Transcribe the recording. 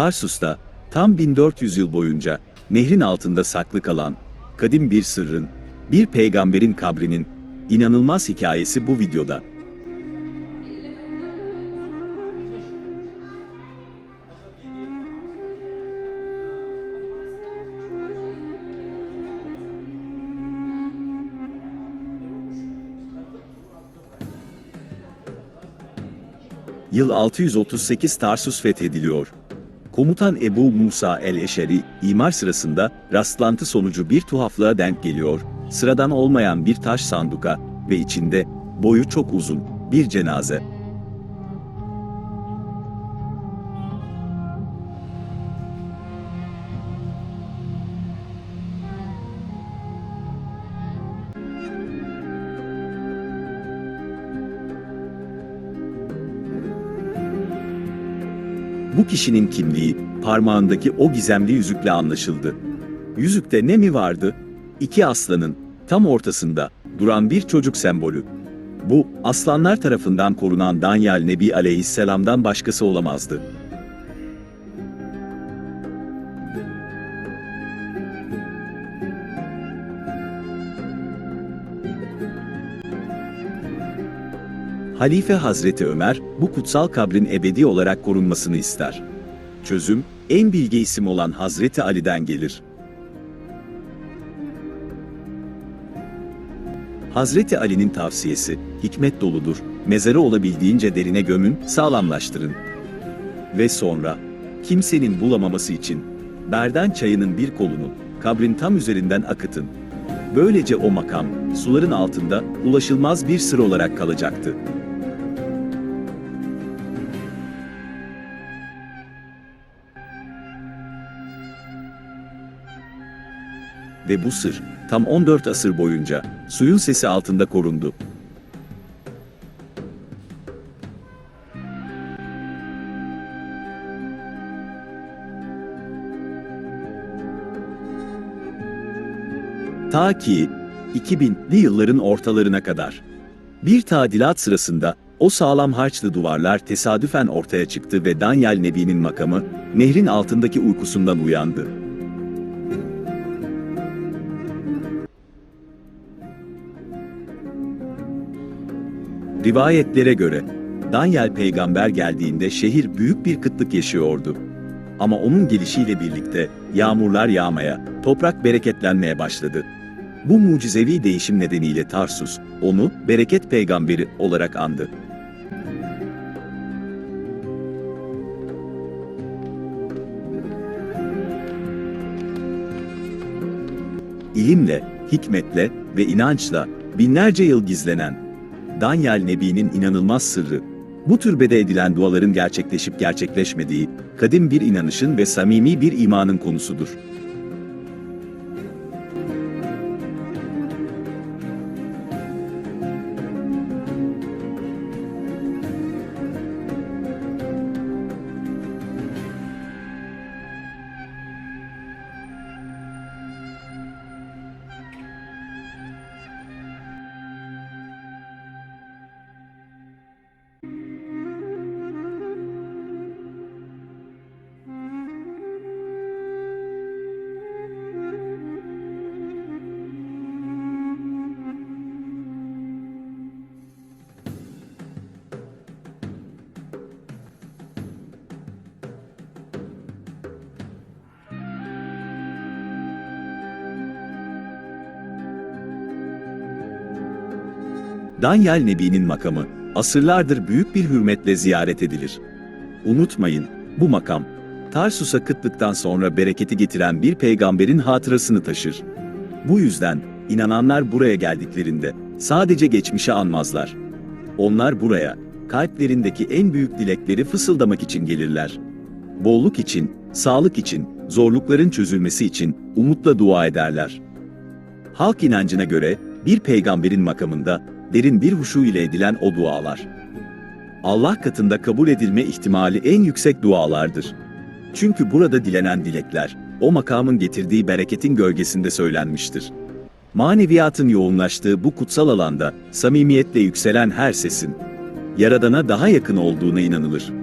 Tarsus'ta tam 1400 yıl boyunca nehrin altında saklı kalan kadim bir sırrın, bir peygamberin kabrinin inanılmaz hikayesi bu videoda. Yıl 638 Tarsus fethediliyor. Komutan Ebu Musa el-Eşeri, imar sırasında rastlantı sonucu bir tuhaflığa denk geliyor. Sıradan olmayan bir taş sanduka ve içinde boyu çok uzun bir cenaze. Bu kişinin kimliği parmağındaki o gizemli yüzükle anlaşıldı. Yüzükte ne mi vardı? İki aslanın tam ortasında duran bir çocuk sembolü. Bu aslanlar tarafından korunan Danyal Nebi Aleyhisselam'dan başkası olamazdı. Halife Hazreti Ömer, bu kutsal kabrin ebedi olarak korunmasını ister. Çözüm, en bilge isim olan Hazreti Ali'den gelir. Hazreti Ali'nin tavsiyesi, hikmet doludur, mezarı olabildiğince derine gömün, sağlamlaştırın. Ve sonra, kimsenin bulamaması için, berden çayının bir kolunu, kabrin tam üzerinden akıtın. Böylece o makam, suların altında, ulaşılmaz bir sır olarak kalacaktı. Ve bu sır, tam 14 asır boyunca, suyun sesi altında korundu. Ta ki 2000'li yılların ortalarına kadar. Bir tadilat sırasında o sağlam harçlı duvarlar tesadüfen ortaya çıktı ve Danyal Nebi'nin makamı nehrin altındaki uykusundan uyandı. Rivayetlere göre Danyal peygamber geldiğinde şehir büyük bir kıtlık yaşıyordu. Ama onun gelişiyle birlikte yağmurlar yağmaya, toprak bereketlenmeye başladı. Bu mucizevi değişim nedeniyle Tarsus, onu bereket peygamberi olarak andı. İlimle, hikmetle ve inançla binlerce yıl gizlenen Danyal Nebi'nin inanılmaz sırrı, bu türbede edilen duaların gerçekleşip gerçekleşmediği, kadim bir inanışın ve samimi bir imanın konusudur. Danyal Nebi'nin makamı, asırlardır büyük bir hürmetle ziyaret edilir. Unutmayın, bu makam, Tarsus'a kıtlıktan sonra bereketi getiren bir peygamberin hatırasını taşır. Bu yüzden, inananlar buraya geldiklerinde, sadece geçmişi anmazlar. Onlar buraya, kalplerindeki en büyük dilekleri fısıldamak için gelirler. Bolluk için, sağlık için, zorlukların çözülmesi için, umutla dua ederler. Halk inancına göre, bir peygamberin makamında, derin bir huşu ile edilen o dualar. Allah katında kabul edilme ihtimali en yüksek dualardır. Çünkü burada dilenen dilekler, o makamın getirdiği bereketin gölgesinde söylenmiştir. Maneviyatın yoğunlaştığı bu kutsal alanda, samimiyetle yükselen her sesin, Yaradan'a daha yakın olduğuna inanılır.